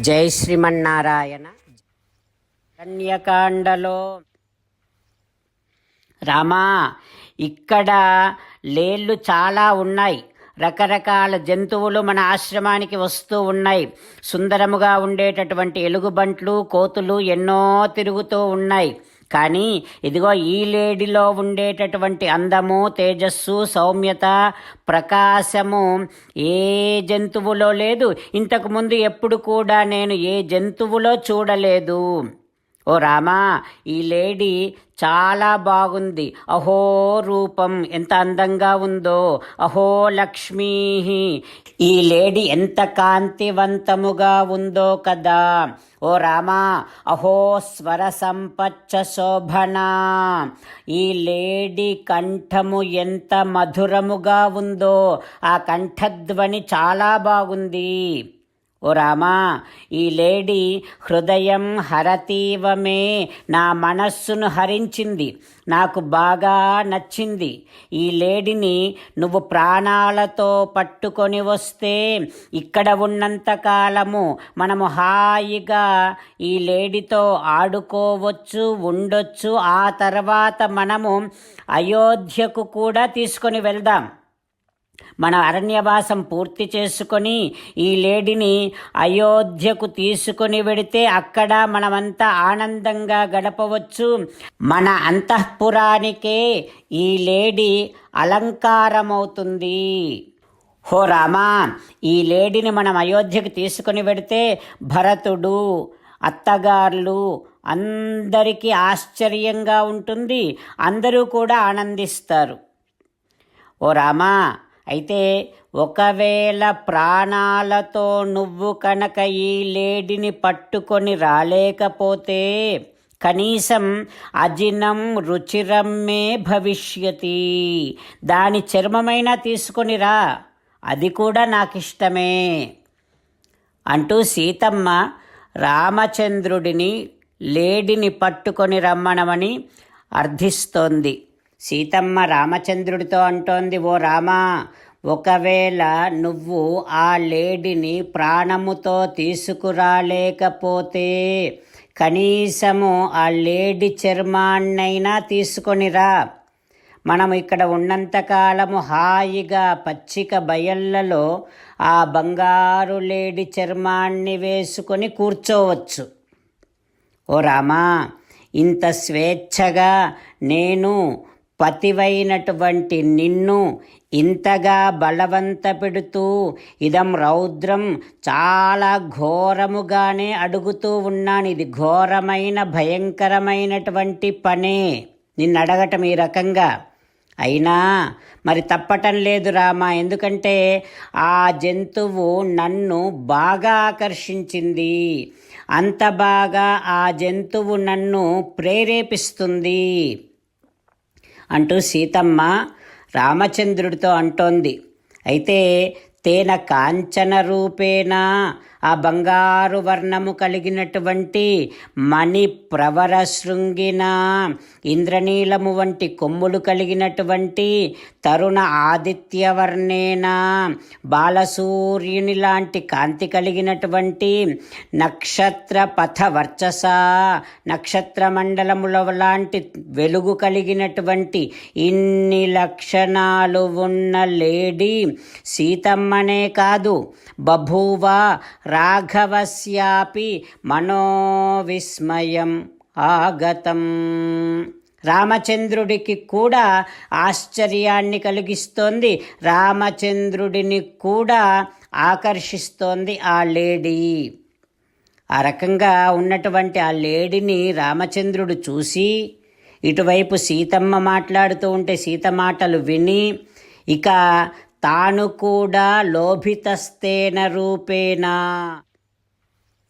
జై శ్రీమన్నారాయణ. కన్యకాండలో. రామా ఇక్కడ లేళ్ళు చాలా ఉన్నాయి. రకరకాల జంతువులు మన ఆశ్రమానికి వస్తూ ఉన్నాయి. సుందరముగా ఉండేటటువంటి ఎలుగుబంట్లు కోతులు ఎన్నో తిరుగుతూ ఉన్నాయి. కానీ ఇదిగో ఈ లేడీలో ఉండేటటువంటి అందము తేజస్సు సౌమ్యత ప్రకాశము ఏ జంతువులో లేదు. ఇంతకుముందు ఎప్పుడు కూడా నేను ఏ జంతువులో చూడలేదు. ఓ రామా ఈ లేడీ చాలా బాగుంది. అహో రూపం ఎంత అందంగా ఉందో. అహో లక్ష్మీ. ఈ లేడీ ఎంత కాంతివంతముగా ఉందో కదా. ఓ రామా అహో స్వర సంపచ్చ శోభన. ఈ లేడీ కంఠము ఎంత మధురముగా ఉందో. ఆ కంఠధ్వని చాలా బాగుంది. ఓ రామా ఈ లేడీ హృదయం హరతీవమే నా మనస్సును హరించింది నాకు బాగా నచ్చింది. ఈ లేడీని నువ్వు ప్రాణాలతో పట్టుకొని వస్తే ఇక్కడ ఉన్నంత కాలము మనము హాయిగా ఈ లేడీతో ఆడుకోవచ్చు ఉండొచ్చు. ఆ తర్వాత మనము అయోధ్యకు కూడా తీసుకొని వెళ్దాం. మన అరణ్యవాసం పూర్తి చేసుకొని ఈ లేడిని అయోధ్యకు తీసుకొని వెడితే అక్కడ మనమంతా ఆనందంగా గడపవచ్చు. మన అంతఃపురానికే ఈ లేడి అలంకారమవుతుంది. హో రామా ఈ లేడిని మనం అయోధ్యకు తీసుకొని వెడితే భరతుడు అత్తగారులు అందరికీ ఆశ్చర్యంగా ఉంటుంది. అందరూ కూడా ఆనందిస్తారు. ఓ రామా అయితే ఒకవేళ ప్రాణాలతో నువ్వు కనుక ఈ లేడిని పట్టుకొని రాలేకపోతే కనీసం అజినం రుచిరమ్మే భవిష్యతి. దాని చర్మమైనా తీసుకొని రా. అది కూడా నాకు ఇష్టమే అంటూ సీతమ్మ రామచంద్రుడిని లేడిని పట్టుకొని రమ్మనమని అర్థిస్తోంది. సీతమ్మ రామచంద్రుడితో అంటోంది ఓ రామా ఒకవేళ నువ్వు ఆ లేడిని ప్రాణముతో తీసుకురాలేకపోతే కనీసము ఆ లేడి చర్మాన్నైనా తీసుకొనిరా మనం ఇక్కడ ఉన్నంతకాలము హాయిగా పచ్చిక బయళ్ళలో ఆ బంగారు లేడి చర్మాన్ని వేసుకొని కూర్చోవచ్చు. ఓ రామా ఇంత స్వేచ్ఛగా నేను పతివైనటువంటి నిన్ను ఇంతగా బలవంత పెడుతూ ఇదం రౌద్రం చాలా ఘోరముగానే అడుగుతూ ఉన్నాను. ఇది ఘోరమైన భయంకరమైనటువంటి పనే. నిన్ను అడగటం ఈ రకంగా. అయినా మరి తప్పటం లేదు రామా. ఎందుకంటే ఆ జంతువు నన్ను బాగా ఆకర్షించింది. అంత బాగా ఆ జంతువు నన్ను ప్రేరేపిస్తుంది. అంటూ సీతమ్మ రామచంద్రుడితో అంటోంది. అయితే తేన కాంచన రూపేణ ఆ బంగారు వర్ణము కలిగినటువంటి మణి ప్రవర శృంగిన ఇంద్రనీలము వంటి కొమ్ములు కలిగినటువంటి తరుణ ఆదిత్యవర్ణేన బాలసూర్యుని లాంటి కాంతి కలిగినటువంటి నక్షత్ర పథ వర్చస నక్షత్ర మండలముల లాంటి వెలుగు కలిగినటువంటి ఇన్ని లక్షణాలు ఉన్న లేడీ సీతమ్మనే కాదు బభూవ రాఘవస్యాపి మనోవిస్మయం ఆగతం. రామచంద్రుడికి కూడా ఆశ్చర్యాన్ని కలిగిస్తోంది. రామచంద్రుడిని కూడా ఆకర్షిస్తోంది ఆ లేడీ. ఆ రకంగా ఉన్నటువంటి ఆ లేడీని రామచంద్రుడు చూసి ఇటువైపు సీతమ్మ మాట్లాడుతూ ఉంటే సీత మాటలు విని ఇక తాను కూడా లోభితస్తేన రూపేణ.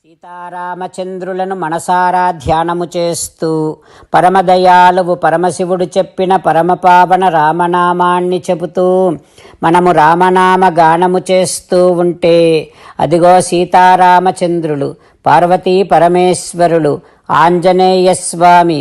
సీతారామచంద్రులను మనసారా ధ్యానము చేస్తూ పరమదయాలువు పరమశివుడు చెప్పిన పరమపావన రామనామాన్ని చెబుతూ మనము రామనామ గానము చేస్తూ ఉంటే అదిగో సీతారామచంద్రులు పార్వతీ పరమేశ్వరులు ఆంజనేయ స్వామి